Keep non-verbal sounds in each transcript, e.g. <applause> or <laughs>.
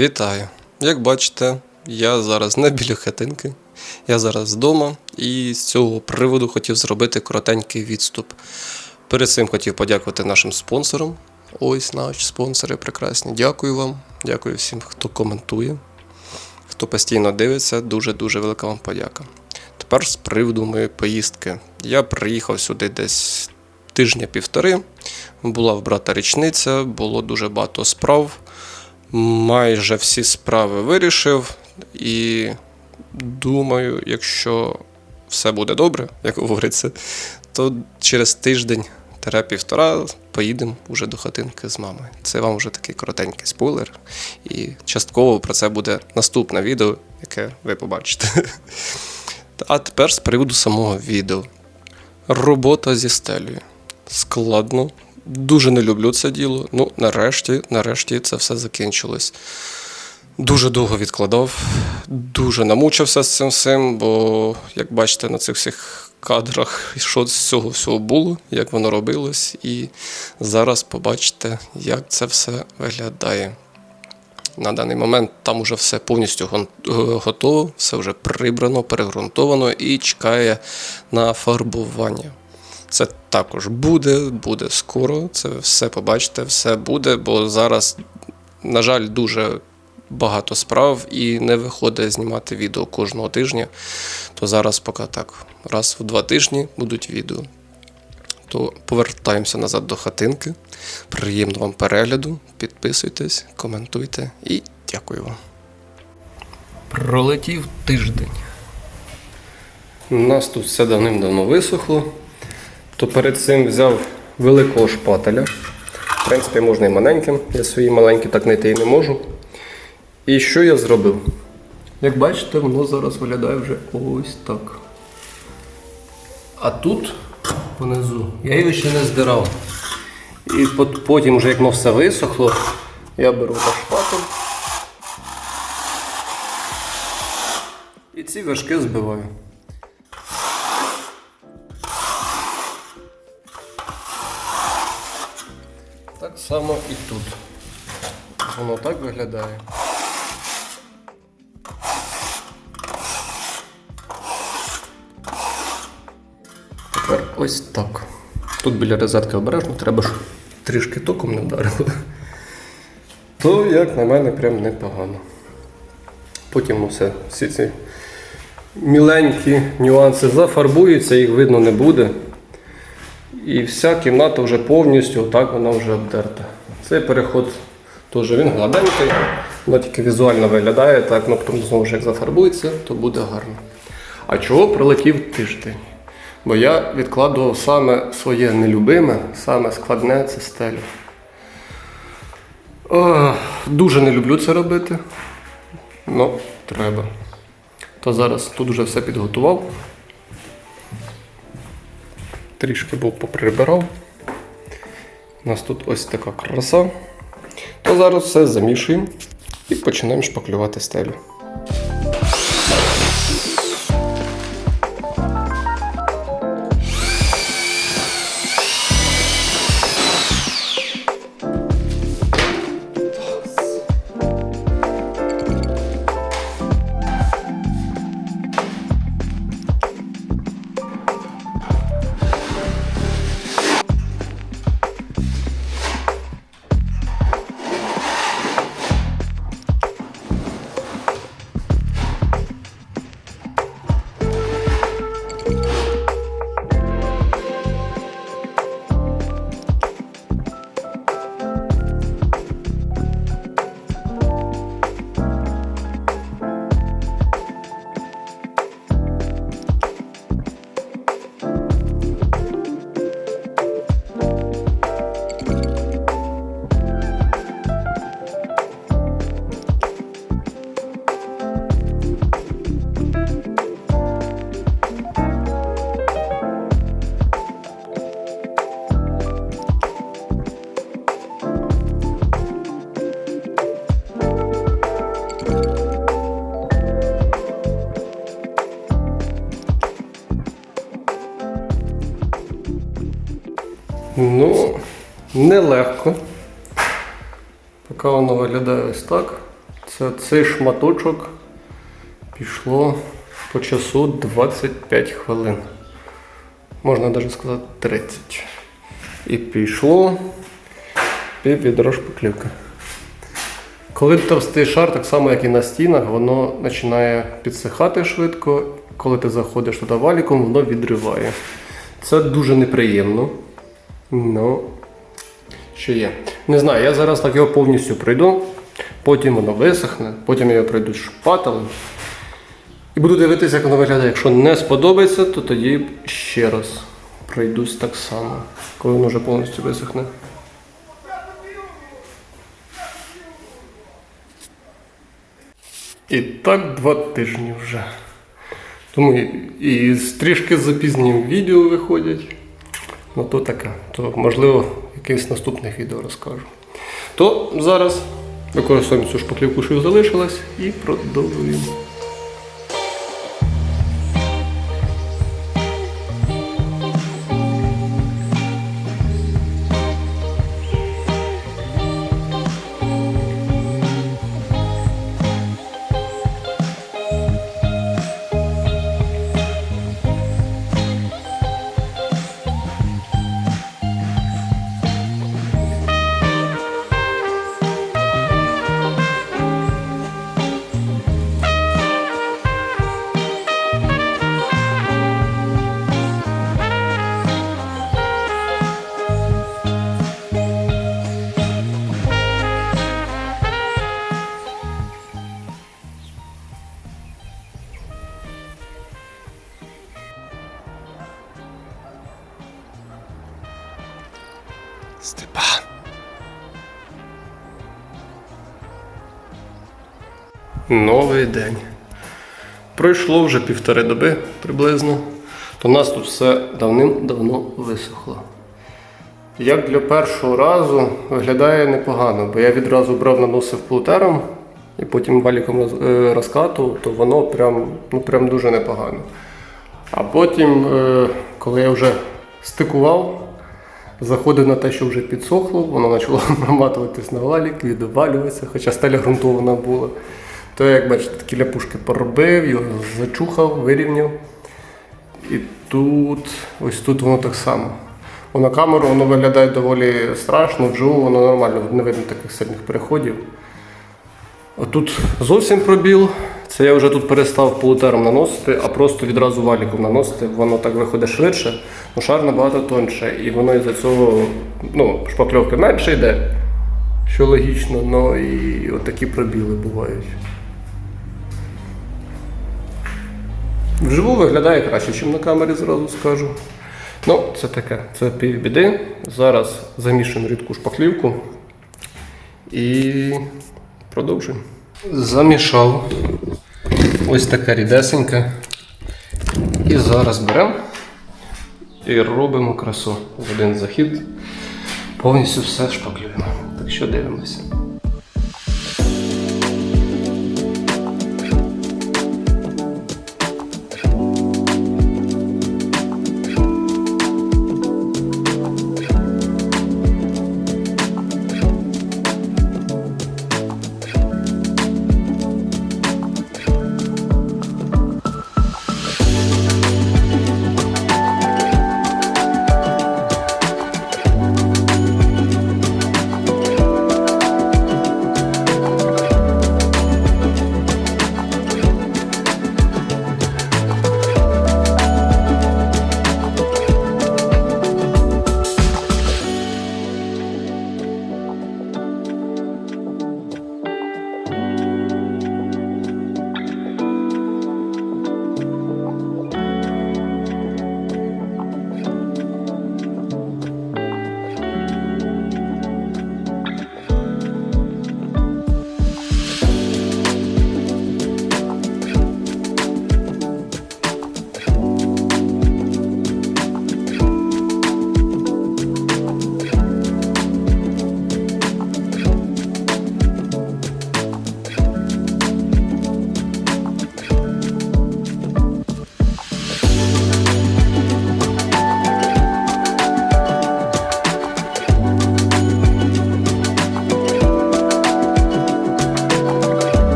Вітаю! Як бачите, я зараз не біля хатинки, я зараз вдома і з цього приводу хотів зробити коротенький відступ. Перед цим хотів подякувати нашим спонсорам. Ось наші спонсори прекрасні. Дякую вам, дякую всім, хто коментує, хто постійно дивиться. Дуже-дуже велика вам подяка. Тепер з приводу моєї поїздки. Я приїхав сюди десь тижня-півтори. Була в брата річниця, було дуже багато справ майже всі справи вирішив. І думаю, якщо все буде добре, як говориться, то через тиждень півтора поїдемо вже до хатинки з мамою. Це вам вже такий коротенький спойлер. І частково про це буде наступне відео, яке ви побачите. <laughs> А тепер з приводу самого відео. Робота зі стелею. Складно. Дуже не люблю це діло. Ну, нарешті, нарешті це все закінчилось. Дуже довго відкладав, дуже намучився з цим всім, бо, як бачите, на цих всіх кадрах, що з цього всього було, як воно робилось, і зараз побачите, як це все виглядає. На даний момент там уже все повністю е, готово, все вже прибрано, перегрунтовано і чекає на фарбування. Це також буде, буде скоро. Це все побачите, все буде, бо зараз, на жаль, дуже багато справ і не виходить знімати відео кожного тижня. То зараз поки так, раз в два тижні будуть відео. То повертаємося назад до хатинки. Приємного вам перегляду. Підписуйтесь, коментуйте і дякую вам. Пролетів тиждень. У нас тут все давним-давно висохло. То перед цим взяв великого шпателя. В принципі, можна і маленьким. Я свої маленькі так знайти і не можу. І що я зробив? Як бачите, воно зараз виглядає вже ось так. А тут внизу я його ще не здирав. І потім, вже як воно все висохло, я беру так шпатель. І ці вершки збиваю. Само і тут. Воно так виглядає. Тепер ось так. Тут біля розетки обережно, треба ж трішки током не вдарило. То, як на мене, прям непогано. Потім все, всі ці міленькі нюанси зафарбуються, їх видно не буде. І вся кімната вже повністю так вона вже обдерта. Цей переход теж він гладенький, воно тільки візуально виглядає, так, ну потім знову ж як зафарбується, то буде гарно. А чого прилетів тиждень? Бо я відкладував саме своє нелюбиме, саме складне це стелю. Ох, дуже не люблю це робити. Ну, треба. То зараз тут вже все підготував. Трішки був поприбирав. У нас тут ось така краса. То зараз все замішуємо і починаємо шпаклювати стелю. Нелегко. Поки воно виглядає ось так. Це цей шматочок пішло по часу 25 хвилин. Можна навіть сказати 30. І пішло пів відро шпаклівки. Коли товстий шар, так само як і на стінах, воно починає підсихати швидко. Коли ти заходиш туди валіком, воно відриває. Це дуже неприємно. Ну, що є. Не знаю, я зараз так його повністю пройду, потім воно висохне, потім я його пройду шпателем. І буду дивитися, як воно виглядає. Якщо не сподобається, то тоді ще раз пройдусь так само, коли воно вже повністю висохне. І так два тижні вже. Тому і, і трішки з запізненням відео виходять. Ну то таке. То можливо якихось наступних відео розкажу. То зараз використовуємо цю шпаклівку, що залишилась, і продовжуємо. Степан. Новий день. Пройшло вже півтори доби приблизно. То нас тут все давним-давно висохло. Як для першого разу виглядає непогано, бо я відразу брав наносив плутером і потім валіком е, розкатував, то воно прям, ну, прям дуже непогано. А потім, е, коли я вже стикував, заходив на те, що вже підсохло, воно почало <laughs> наматуватись на валік, відвалюватися, хоча стеля ґрунтована була. То, як бачите, такі ляпушки поробив, його зачухав, вирівняв. І тут, ось тут воно так само. На камеру воно виглядає доволі страшно, вживу воно нормально, не видно таких сильних переходів. Отут зовсім пробіл. Це я вже тут перестав полутером наносити, а просто відразу валіком наносити. Воно так виходить швидше, але шар набагато тоньше. І воно із-за цього ну, шпакльовки менше йде, що логічно, ну і отакі пробіли бувають. Вживу виглядає краще, ніж на камері, зразу скажу. Ну, це таке, це півбіди. Зараз замішуємо рідку шпаклівку і продовжуємо. Замішав ось така рідесенька. І зараз беремо і робимо красу. В один захід повністю все шпаклюємо. Так що дивимося.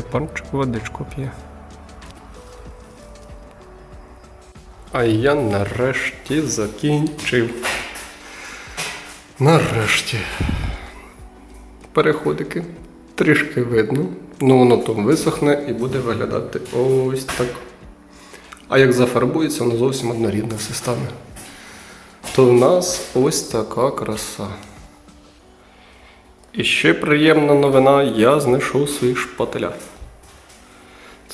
Степанчик водичку п'є. А я нарешті закінчив. Нарешті. Переходики трішки видно. Ну воно там висохне і буде виглядати ось так. А як зафарбується, воно зовсім однорідне все стане. То в нас ось така краса. І ще приємна новина, я знайшов свої шпателя.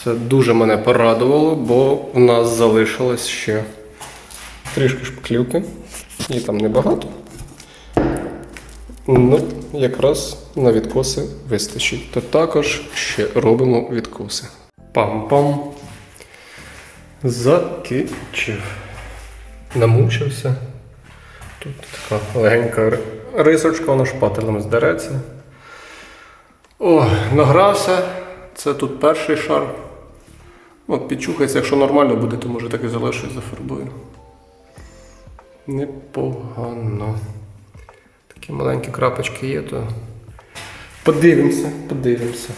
Це дуже мене порадувало, бо у нас залишилось ще трішки шпаклівки. Її там небагато. Ну, якраз на відкоси вистачить. То також ще робимо відкоси. Пам-пам. Закінчив. Намучився. Тут така легенька рисочка, вона шпателем здереться. О, награвся. Це тут перший шар. От, підчухається, якщо нормально буде, то може так і залишусь зафарбую. Непогано. Такі маленькі крапочки є, то подивимося, подивимося.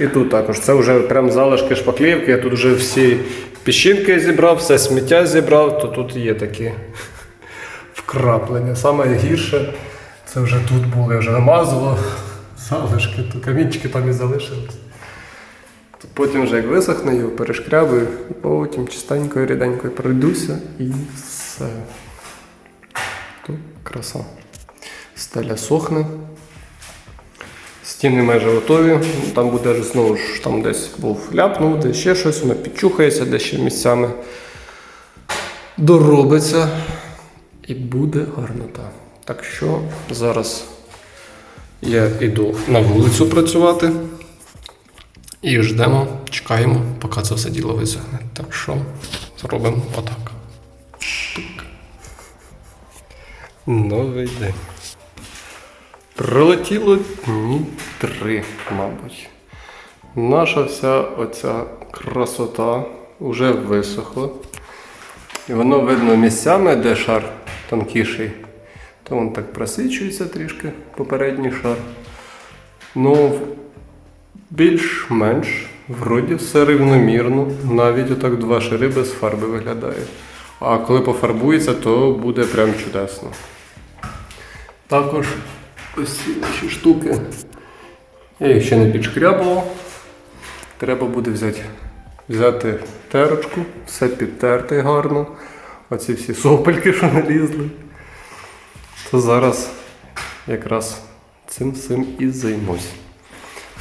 І тут також. Це вже прям залишки шпаклівки. Я тут вже всі піщинки зібрав, все сміття зібрав, то тут є такі вкраплення. Саме гірше, це вже тут було, я вже намазував залишки, то камінчики там і залишились. Потім вже як висохне, його перешкрябую, і потім чистенько і ріденько пройдуся і все. То краса. Стеля сохне. Стіни майже готові. Там буде ж знову ж там десь був ляпнув, десь ще щось, воно підчухається, де ще місцями доробиться. І буде гарнота. Так що зараз я йду на вулицю працювати. І ждемо, чекаємо, поки це все діло висохне. Так що зробимо отак. Тук. Новий день. Пролетіло дні три, мабуть. Наша вся оця красота вже висохла. І воно видно місцями, де шар тонкіший, то він так просичується трішки, попередній шар. Ну, більш-менш, вроді все рівномірно, навіть отак два шари без фарби виглядає. А коли пофарбується, то буде прям чудесно. Також ось ці наші штуки. Я їх ще не підшкрябував. Треба буде взяти, взяти терочку, все підтерти гарно. Оці всі сопельки, що налізли. То зараз якраз цим всім і займусь.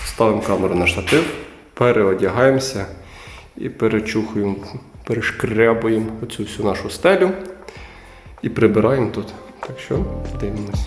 Ставимо камеру на штатив, переодягаємося і перечухуємо, перешкрябуємо оцю всю нашу стелю і прибираємо тут. Так що дивимось.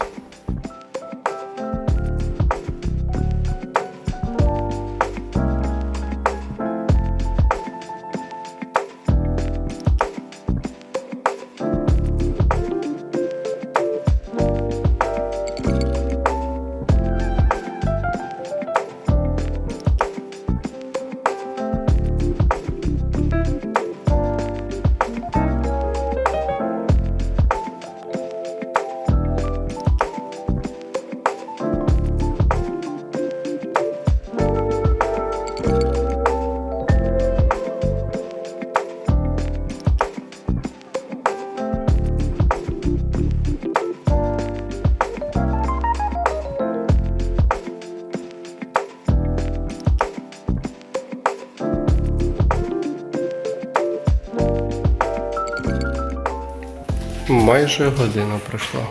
Майже година пройшла.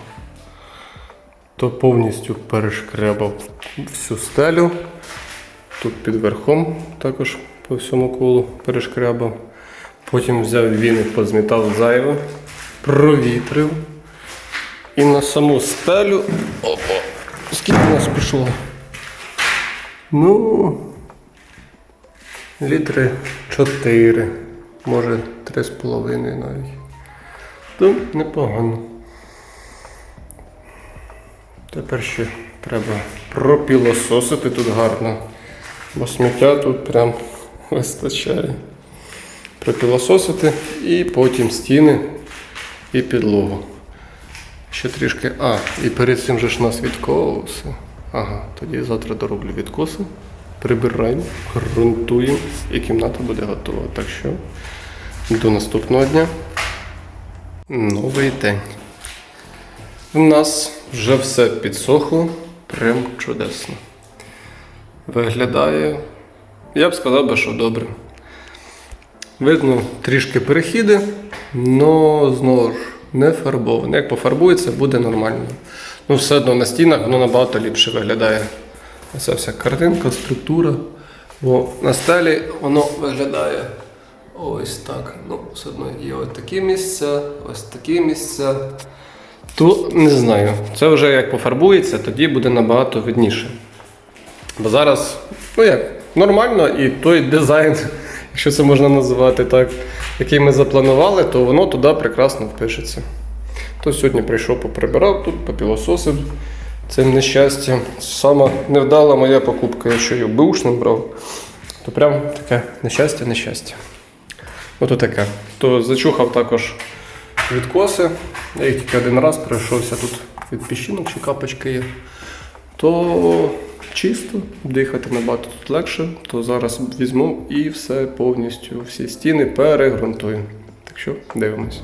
То повністю перешкрябав всю стелю. Тут під верхом також по всьому колу перешкрябав. Потім взяв віник, позмітав зайве, провітрив. І на саму стелю. Опа! Скільки нас пішло? Ну. Літри 4, може 3,5 навіть. То непогано. Тепер ще треба пропілососити тут гарно, бо сміття тут прям вистачає. Пропілососити і потім стіни і підлогу. Ще трішки. А, і перед цим же ж нас відкоси. Ага, тоді завтра дороблю відкоси прибираємо, ґрунтуємо і кімната буде готова. Так що до наступного дня. Новий день. У нас вже все підсохло, прям чудесно. Виглядає, я б сказав би, що добре. Видно трішки перехіди, але знову ж не фарбоване. Як пофарбується, буде нормально. Ну, все одно на стінах воно набагато ліпше виглядає. Оця вся картинка, структура. Бо на стелі воно виглядає ось так. Ну, все одно є ось такі місця, ось такі місця. То не знаю. Це вже як пофарбується, тоді буде набагато видніше. Бо зараз, ну як, нормально, і той дизайн, <laughs> якщо це можна називати так, який ми запланували, то воно туди прекрасно впишеться. То сьогодні прийшов, поприбирав тут, попілососив цим нещастям. Сама невдала моя покупка, якщо я бушним брав, то прям таке нещастя, нещастя. Ото таке. То зачухав також відкоси. Я їх тільки один раз пройшовся тут від піщинок чи капочки є. То чисто, дихати набагато тут легше, то зараз візьму і все повністю, всі стіни перегрунтую. Так що дивимось.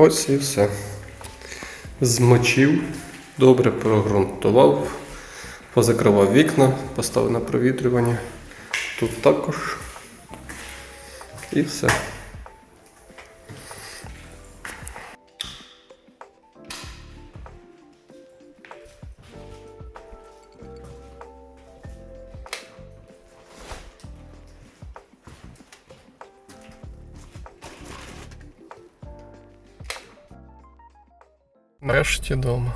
Ось і все. Змочив, добре прогрунтував, позакривав вікна, поставив на провітрювання. Тут також. І все. Нарешті вдома.